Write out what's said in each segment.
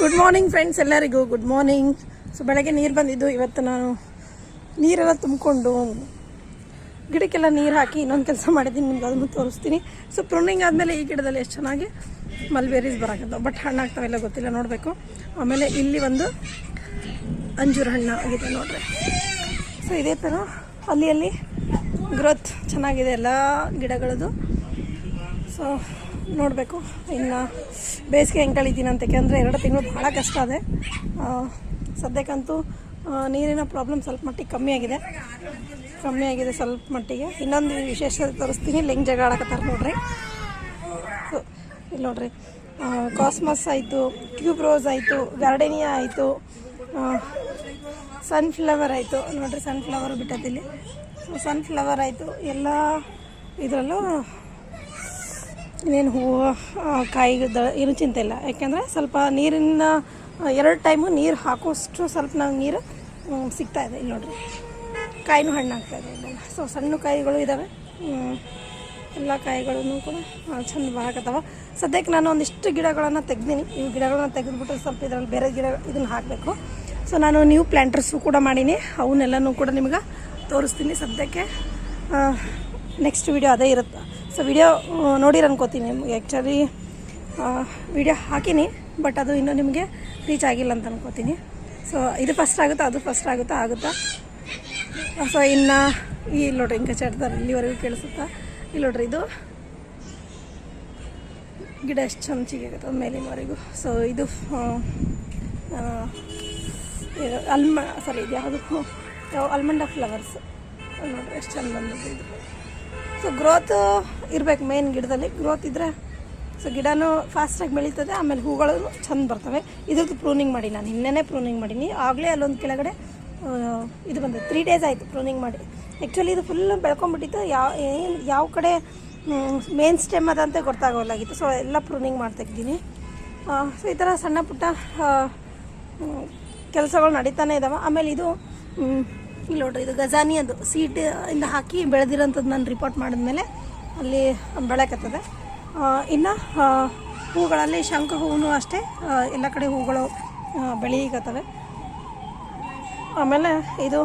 Good morning friends ಎಲ್ಲರಿಗೂ good morning so ಬೆಳಗ್ಗೆ ನೀರು ಬಂದಿದ್ದು. ಇವತ್ತು ನಾನು ನೀರೆಲ್ಲ ತುಂಬಿಕೊಂಡು ಗಿಡಕ್ಕೆಲ್ಲ ನೀರು ಹಾಕಿ ಇನ್ನೊಂದು ಕೆಲಸ ಮಾಡಿದ್ದೀನಿ. ನಿಮ್ಗೆ ಅದನ್ನು ತೋರಿಸ್ತೀನಿ. ಸೊ ಪ್ರೂನಿಂಗ್ ಆದಮೇಲೆ ಈ ಗಿಡದಲ್ಲಿ ಎಷ್ಟು ಚೆನ್ನಾಗಿ ಮಲ್ಬೇರೀಸ್ ಬರೋಕ್ಕಂತ ಬಟ್ ಹಣ್ಣು ಹಣ್ಣಾಗ್ತಾವೆಲ್ಲ ಗೊತ್ತಿಲ್ಲ. ನೋಡಬೇಕು. ಆಮೇಲೆ ಇಲ್ಲಿ ಒಂದು ಅಂಜೂರ ಹಣ್ಣು ಆಗಿದೆ ನೋಡ್ರಿ. ಸೊ ಇದೇ ಥರ ಅಲ್ಲಿ ಅಲ್ಲಿ ಗ್ರೋತ್ ಚೆನ್ನಾಗಿದೆ ಎಲ್ಲ ಗಿಡಗಳದ್ದು. ಸೊ ನೋಡಬೇಕು. ಇನ್ನು ಬೇಸಿಗೆ ಹೆಂಗೆ ಕಳಿತೀನಿ ಅಂತ ಯಾಕೆಂದರೆ ಎರಡು ತಿಂಗಳು ಭಾಳ ಕಷ್ಟ ಇದೆ ಸದ್ಯಕ್ಕಂತೂ ನೀರಿನ ಪ್ರಾಬ್ಲಮ್ ಸ್ವಲ್ಪ ಮಟ್ಟಿಗೆ ಕಮ್ಮಿ ಆಗಿದೆ. ಕಮ್ಮಿ ಆಗಿದೆ ಸ್ವಲ್ಪ ಮಟ್ಟಿಗೆ. ಇನ್ನೊಂದು ವಿಶೇಷತೆ ತೋರಿಸ್ತೀನಿ. ಲಿಂಗ್ ಜಗ ಆಡಕತ್ತಾರೆ ನೋಡ್ರಿ. ಇಲ್ಲಿ ನೋಡ್ರಿ. ಕಾಸ್ಮಸ್ ಆಯಿತು ಟ್ಯೂಬ್ ರೋಸ್ ಆಯಿತು ಗಾರ್ಡನಿಯಾ ಆಯಿತು ಸನ್ಫ್ಲವರ್ ಆಯಿತು. ನೋಡ್ರಿ ಸನ್ಫ್ಲವರ್ ಬಿಟ್ಟದಿಲ್ಲಿ ಸೊ ಸನ್ಫ್ಲವರ್ ಆಯಿತು. ಎಲ್ಲ ಇದರಲ್ಲೂ ಇನ್ನೇನು ಹೂವು ಕಾಯಿ ಕಾಯಿಗದ ಏನು ಚಿಂತೆ ಇಲ್ಲ. ಯಾಕೆಂದರೆ ಸ್ವಲ್ಪ ನೀರಿನ ಎರಡು ಟೈಮು ನೀರು ಹಾಕೋಷ್ಟು ಸ್ವಲ್ಪ ನಾವು ನೀರು ಸಿಗ್ತಾ ಇದೆ ಇಲ್ಲಿ ನೋಡ್ರಿ. ಕಾಯಿನೂ ಹಣ್ಣಾಗ್ತಾ ಇದೆ ಸೊ ಸಣ್ಣ ಕಾಯಿಗಳು ಇದ್ದಾವೆ ಎಲ್ಲ ಕಾಯಿಗಳನ್ನು ಕೂಡ ಚಂದ ಬರಾಕತ್ತವ ಸದ್ಯಕ್ಕೆ ನಾನು ಒಂದಿಷ್ಟು ಗಿಡಗಳನ್ನು ತೆಗ್ದೀನಿ. ಈ ಗಿಡಗಳನ್ನ ತೆಗೆದುಬಿಟ್ಟು ಸ್ವಲ್ಪ ಇದರಲ್ಲಿ ಬೇರೆ ಗಿಡ, ಇದನ್ನು ಹಾಕಬೇಕು. ಸೊ ನಾನು ನ್ಯೂ ಪ್ಲ್ಯಾಂಟರ್ಸು ಕೂಡ ಮಾಡೀನಿ. ಅವನ್ನೆಲ್ಲನೂ ಕೂಡ ನಿಮ್ಗೆ ತೋರಿಸ್ತೀನಿ ಸದ್ಯಕ್ಕೆ. ನೆಕ್ಸ್ಟ್ ವಿಡಿಯೋ ಅದೇ ಇರುತ್ತೆ. ಸೊ ವಿಡಿಯೋ ನೋಡಿರ ಅನ್ಕೋತೀನಿ ನಿಮಗೆ. ಆ್ಯಕ್ಚುಲಿ ವಿಡಿಯೋ ಹಾಕೀನಿ ಬಟ್ ಅದು ಇನ್ನೂ ನಿಮಗೆ ರೀಚ್ ಆಗಿಲ್ಲ ಅಂತ ಅನ್ಕೋತೀನಿ. ಸೊ ಇದು ಫಸ್ಟ್ ಆಗುತ್ತಾ, ಅದು ಫಸ್ಟ್ ಆಗುತ್ತಾ ಆಗುತ್ತಾ? ಸೊ ಇನ್ನು ಈ ನೋಡ್ರಿ ಹಿಂಗೆ ಚಡ್ತಾರೆ ಇಲ್ಲಿವರೆಗೂ ಕೇಳಿಸುತ್ತಾ? ಇಲ್ಲಿ ನೋಡ್ರಿ ಇದು ಗಿಡ ಎಷ್ಟು ಚಂದ ಚಿಗಾಗುತ್ತೆ ಮೇಲಿನವರೆಗೂ. ಸೊ ಇದು ಅಲ್ಮ ಸಾರಿ ಇದು ಯಾವುದು ಯಾವ ಅಲ್ಮಂಡ ಫ್ಲವರ್ಸ್ ನೋಡ್ರಿ, ಎಷ್ಟು ಚಂದ ಬಂದಿದೆ ಇದು. ಸೊ ಗ್ರೋತ್ ಇರಬೇಕು ಮೇನ್ ಗಿಡದಲ್ಲಿ. ಗ್ರೋತ್ ಇದ್ದರೆ ಸೊ ಗಿಡನೂ ಫಾಸ್ಟಾಗಿ ಬೆಳೀತದೆ, ಆಮೇಲೆ ಹೂಗಳು ಚೆಂದ ಬರ್ತವೆ. ಇದ್ರದ್ದು ಪ್ರೂನಿಂಗ್ ಮಾಡಿ ನಾನು. ನಿನ್ನೆನೇ ಪ್ರೂನಿಂಗ್ ಮಾಡೀನಿ. ಆಗಲೇ ಅಲ್ಲೊಂದು ಕೆಳಗಡೆ ಇದು ಬಂದಿದೆ. ತ್ರೀ ಡೇಸ್ ಆಯಿತು ಪ್ರೂನಿಂಗ್ ಮಾಡಿ. ಆ್ಯಕ್ಚುಲಿ ಇದು ಫುಲ್ ಬೆಳ್ಕೊಂಡ್ಬಿಟ್ಟಿತ್ತು. ಯಾವ ಏನು, ಯಾವ ಕಡೆ ಮೇನ್ ಸ್ಟೆಮ್ ಅದಂತ ಗೊತ್ತಾಗೋಲ್ಲಾಗಿತ್ತು. ಸೊ ಎಲ್ಲ ಪ್ರೂನಿಂಗ್ ಮಾಡ್ತಾಯಿದ್ದೀನಿ ಸೊ ಈ ಥರ ಸಣ್ಣ ಪುಟ್ಟ ಕೆಲಸಗಳು ನಡೀತಾನೆ ಇದ್ದಾವೆ ಆಮೇಲೆ ಇದು ಇಲ್ಲಿ ನೋಡ್ರಿ ಇದು ಗಜಾನಿ ಅದು. ಸೀಟ್ ಇಂದ ಹಾಕಿ ಬೆಳೆದಿರೋಂಥದ್ದು ನಾನು ರಿಪೋರ್ಟ್ ಮಾಡಿದ್ಮೇಲೆ ಅಲ್ಲಿ ಬೆಳಕತ್ತದೆ. ಇನ್ನು ಹೂಗಳಲ್ಲಿ ಶಂಖ ಹೂವು ಅಷ್ಟೇ ಎಲ್ಲ ಕಡೆ ಹೂಗಳು ಆ, ಬೆಳೀಕತ್ತವೆ ಆಮೇಲೆ ಇದು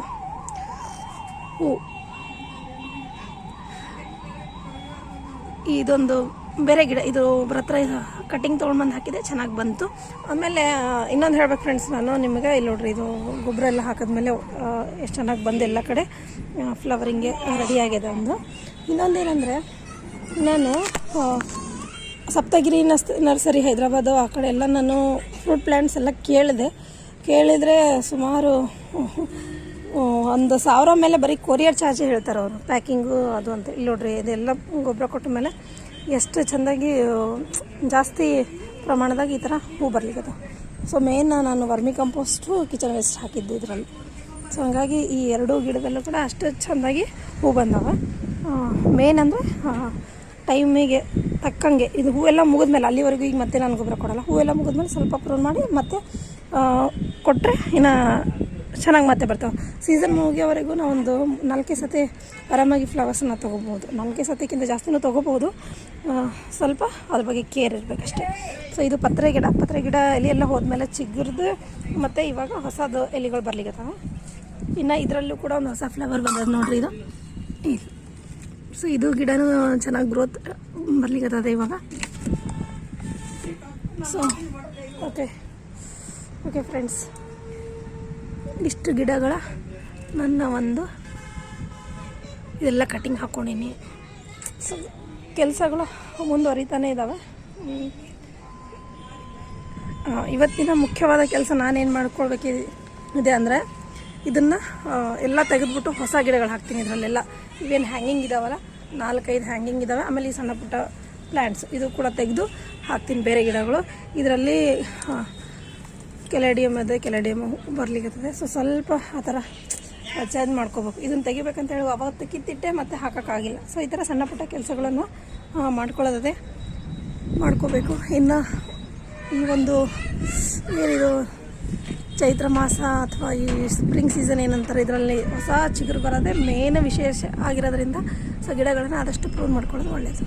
ಹೂ. ಇದೊಂದು ಬೇರೆ ಗಿಡ, ಇದು ಒಬ್ಬರ ಹತ್ರ ಕಟಿಂಗ್ ತೊಗೊಂಡ್ಬಂದು ಹಾಕಿದೆ, ಚೆನ್ನಾಗಿ ಬಂತು. ಆಮೇಲೆ ಇನ್ನೊಂದು ಹೇಳ್ಬೇಕು ಫ್ರೆಂಡ್ಸ್ ನಾನು, ನಿಮಗೆ ಇಲ್ಲಿ ನೋಡ್ರಿ, ಇದು ಗೊಬ್ಬರ ಎಲ್ಲ ಹಾಕಿದ್ಮೇಲೆ ಎಷ್ಟು ಚೆನ್ನಾಗಿ ಬಂದು ಎಲ್ಲ ಕಡೆ ಫ್ಲವರಿಂಗೆ ರೆಡಿ ಆಗಿದೆ ಒಂದು. ಇನ್ನೊಂದು ಏನಂದರೆ, ನಾನು ಸಪ್ತಗಿರಿ ನರ್ಸ್, ನರ್ಸರಿ ಹೈದ್ರಾಬಾದು ಆ ಕಡೆ ಎಲ್ಲ ನಾನು ಫ್ರೂಟ್ ಪ್ಲ್ಯಾಂಟ್ಸ್ ಎಲ್ಲ ಕೇಳಿದೆ. ಕೇಳಿದರೆ ಸುಮಾರು ಒಂದು ಸಾವಿರ ಮೇಲೆ ಬರೀ ಕೊರಿಯರ್ ಚಾರ್ಜ್ ಹೇಳ್ತಾರೆ ಅವರು. ಪ್ಯಾಕಿಂಗು ಅದು ಅಂತ. ಇಲ್ಲಿ ನೋಡ್ರಿ, ಇದೆಲ್ಲ ಗೊಬ್ಬರ ಕೊಟ್ಟ ಮೇಲೆ ಎಷ್ಟು ಚೆಂದಾಗಿ ಜಾಸ್ತಿ ಪ್ರಮಾಣದಾಗ ಈ ಥರ ಹೂ ಬರ್ಲಿಕ್ಕದ ಸೊ ಮೇನ್ ನಾನು ವರ್ಮಿ ಕಂಪೋಸ್ಟು ಕಿಚನ್ ವೇಸ್ಟ್ ಹಾಕಿದ್ದು ಇದರಲ್ಲಿ. ಸೊ ಹಂಗಾಗಿ ಈ ಎರಡೂ ಗಿಡದಲ್ಲೂ ಕೂಡ ಅಷ್ಟು ಚೆಂದಾಗಿ ಹೂ ಬಂದವ. ಮೇನ್ ಅಂದರೆ ಟೈಮಿಗೆ ತಕ್ಕಂಗೆ ಇದು ಹೂವೆಲ್ಲ ಮುಗಿದ್ಮೇಲೆ, ಅಲ್ಲಿವರೆಗೂ ಈಗ ಮತ್ತೆ ನಾನು ಗೊಬ್ಬರ ಕೊಡಲ್ಲ. ಹೂವೆಲ್ಲ ಮುಗಿದ್ಮೇಲೆ ಸ್ವಲ್ಪ ಪ್ರೂನ್ ಮಾಡಿ ಮತ್ತೆ ಕೊಟ್ಟರೆ ಇನ್ನು ಚೆನ್ನಾಗಿ ಮತ್ತೆ ಬರ್ತಾವೆ. ಸೀಸನ್ ಮುಗಿಯೋವರೆಗೂ ನಾವೊಂದು ನಾಲ್ಕೇ ಸತಿ ಆರಾಮಾಗಿ ಫ್ಲವರ್ಸನ್ನ ತೊಗೋಬೋದು ನಾಲ್ಕೇ ಸತಿಕ್ಕಿಂತ ಜಾಸ್ತಿನೂ ತೊಗೋಬೋದು ಸ್ವಲ್ಪ ಅದ್ರ ಬಗ್ಗೆ ಕೇರ್ ಇರಬೇಕಷ್ಟೇ. ಸೊ ಇದು ಪತ್ರೆ ಗಿಡ. ಪತ್ರೆ ಗಿಡ ಎಲೆ ಎಲ್ಲ ಹೋದ್ಮೇಲೆ ಚಿಗುರ್ದು ಮತ್ತು ಇವಾಗ ಹೊಸದು ಎಲೆಗಳು ಬರ್ಲಿಕ್ಕೆ ಇನ್ನು ಇದರಲ್ಲೂ ಕೂಡ ಒಂದು ಹೊಸ ಫ್ಲವರ್ ಬಂದದ ನೋಡ್ರಿ ಇದು. ಸೊ ಇದು ಗಿಡನೂ ಚೆನ್ನಾಗಿ ಗ್ರೋತ್ ಬರ್ಲಿಕ್ಕತ್ತದೆ ಇವಾಗ. ಸೊ ಓಕೆ ಓಕೆ ಫ್ರೆಂಡ್ಸ್ ಇಷ್ಟು ಗಿಡಗಳ ನನ್ನ ಒಂದು ಇದೆಲ್ಲ ಕಟಿಂಗ್ ಹಾಕ್ಕೊಂಡೀನಿ ಸೊ ಕೆಲಸಗಳು ಮುಂದುವರಿತಾನೆ ಇದ್ದಾವೆ ಇವತ್ತಿನ ಮುಖ್ಯವಾದ ಕೆಲಸ ನಾನೇನು ಮಾಡ್ಕೊಳ್ಬೇಕಿದೆ ಅಂದರೆ ಇದನ್ನು ಎಲ್ಲ ತೆಗೆದುಬಿಟ್ಟು ಹೊಸ ಗಿಡಗಳು ಹಾಕ್ತೀನಿ ಇದರಲ್ಲೆಲ್ಲ. ಇವೇನು ಹ್ಯಾಂಗಿಂಗ್ ಇದಾವಲ್ಲ, ನಾಲ್ಕೈದು ಹ್ಯಾಂಗಿಂಗ್ ಇದ್ದಾವೆ ಆಮೇಲೆ ಈ ಸಣ್ಣ ಪುಟ್ಟ ಪ್ಲ್ಯಾಂಟ್ಸ್ ಇದು ಕೂಡ ತೆಗೆದು ಹಾಕ್ತೀನಿ ಬೇರೆ ಗಿಡಗಳು. ಇದರಲ್ಲಿ ಕೆಲೆಡಿಯಮ್ ಅದೇ, ಕೆಲಡಿಯಮ್ ಬರ್ಲಿಕ್ಕತ್ತದೆ ಸೊ ಸ್ವಲ್ಪ ಆ ಥರ ಚೇಂಜ್ ಮಾಡ್ಕೋಬೇಕು. ಇದನ್ನು ತೆಗಿಬೇಕಂತ ಹೇಳಿ ಅವತ್ತು ಕಿತ್ತಿಟ್ಟೆ ಮತ್ತೆ ಹಾಕೋಕ್ಕಾಗಿಲ್ಲ. ಸೊ ಈ ಥರ ಸಣ್ಣ ಪುಟ್ಟ ಕೆಲಸಗಳನ್ನು ಮಾಡ್ಕೊಳ್ಳೋದದೆ ಮಾಡ್ಕೋಬೇಕು. ಇನ್ನು ಈ ಒಂದು ಏನಿದು ಚೈತ್ರ ಮಾಸ ಅಥವಾ ಈ ಸ್ಪ್ರಿಂಗ್ ಸೀಸನ್ ಏನಂತಾರೆ, ಇದರಲ್ಲಿ ಹೊಸ ಚಿಗುರು ಬರೋದೇ ಮೇನ್ ವಿಶೇಷ ಆಗಿರೋದ್ರಿಂದ, ಸೊ ಗಿಡಗಳನ್ನು ಆದಷ್ಟು ಪ್ರೂವ್ ಮಾಡ್ಕೊಳ್ಳೋದು ಒಳ್ಳೆಯದು